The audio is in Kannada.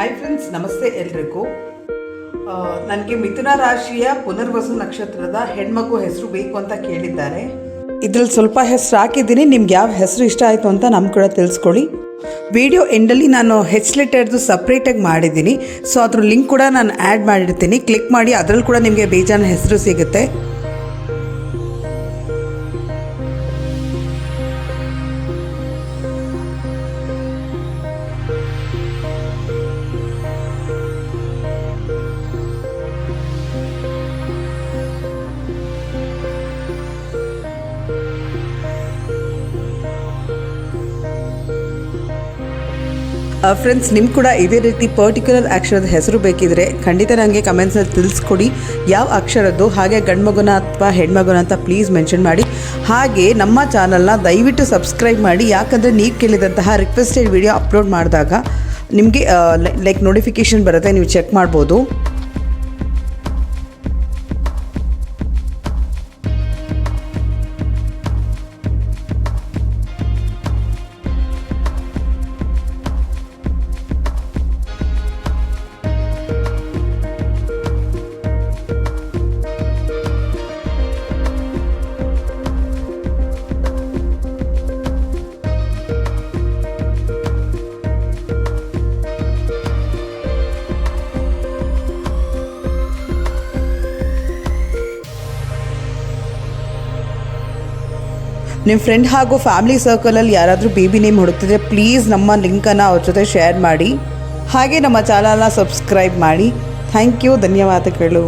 ಹಾಯ್ ಫ್ರೆಂಡ್ಸ್ ನಮಸ್ತೆ ಎಲ್ರಿಗೂ. ನನಗೆ ಮಿಥುನ ರಾಶಿಯ ಪುನರ್ವಸು ನಕ್ಷತ್ರದ ಹೆಣ್ಮಗು ಹೆಸರು ಬೇಕು ಅಂತ ಕೇಳಿದ್ದಾರೆ. ಇದ್ರಲ್ಲಿ ಸ್ವಲ್ಪ ಹೆಸರು ಹಾಕಿದ್ದೀನಿ, ನಿಮ್ಗೆ ಯಾವ ಹೆಸರು ಇಷ್ಟ ಆಯಿತು ಅಂತ ನಮ್ಮ ಕೂಡ ತಿಳಿಸ್ಕೊಳ್ಳಿ. ವಿಡಿಯೋ ಎಂಡಲ್ಲಿ ನಾನು ಹೆಚ್ ಲೆಟರ್ದು ಸಪ್ರೇಟಾಗಿ ಮಾಡಿದ್ದೀನಿ. ಸೊ ಅದ್ರ ಲಿಂಕ್ ಕೂಡ ನಾನು ಆ್ಯಡ್ ಮಾಡಿರ್ತೀನಿ. ಕ್ಲಿಕ್ ಮಾಡಿ, ಅದರಲ್ಲಿ ಕೂಡ ನಿಮಗೆ ಬೇಜಾನ ಹೆಸರು ಸಿಗುತ್ತೆ. ಫ್ರೆಂಡ್ಸ್ ನಿಮ್ಮ ಕೂಡ ಇದೇ ರೀತಿ ಪರ್ಟಿಕ್ಯುಲರ್ ಅಕ್ಷರದ ಹೆಸರು ಬೇಕಿದ್ರೆ ಖಂಡಿತ ನನಗೆ ಕಮೆಂಟ್ಸಲ್ಲಿ ತಿಳಿಸ್ಕೊಡಿ. ಯಾವ ಅಕ್ಷರದ್ದು, ಹಾಗೆ ಗಂಡ್ಮಗುನ ಅಥವಾ ಹೆಣ್ಮಗುನ ಅಂತ ಪ್ಲೀಸ್ ಮೆನ್ಷನ್ ಮಾಡಿ. ಹಾಗೆ ನಮ್ಮ ಚಾನಲ್ನ ದಯವಿಟ್ಟು ಸಬ್ಸ್ಕ್ರೈಬ್ ಮಾಡಿ. ಯಾಕಂದರೆ ನೀವು ಕೇಳಿದಂತಹ ರಿಕ್ವೆಸ್ಟೆಡ್ ವಿಡಿಯೋ ಅಪ್ಲೋಡ್ ಮಾಡಿದಾಗ ನಿಮಗೆ ಲೈಕ್ ನೋಟಿಫಿಕೇಷನ್ ಬರುತ್ತೆ, ನೀವು ಚೆಕ್ ಮಾಡ್ಬೋದು. ನಿಮ್ಮ ಫ್ರೆಂಡ್ ಹಾಗೂ ಫ್ಯಾಮಿಲಿ ಸರ್ಕಲಲ್ಲಿ ಯಾರಾದರೂ ಬೇಬಿ ನೇಮ್ ಹುಡುಕ್ತಿದ್ರೆ ಪ್ಲೀಸ್ ನಮ್ಮ ಲಿಂಕನ್ನು ಅವ್ರ ಜೊತೆ ಶೇರ್ ಮಾಡಿ. ಹಾಗೆ ನಮ್ಮ ಚಾನಲ್ನ ಸಬ್ಸ್ಕ್ರೈಬ್ ಮಾಡಿ. ಥ್ಯಾಂಕ್ ಯು ಧನ್ಯವಾದಗಳು.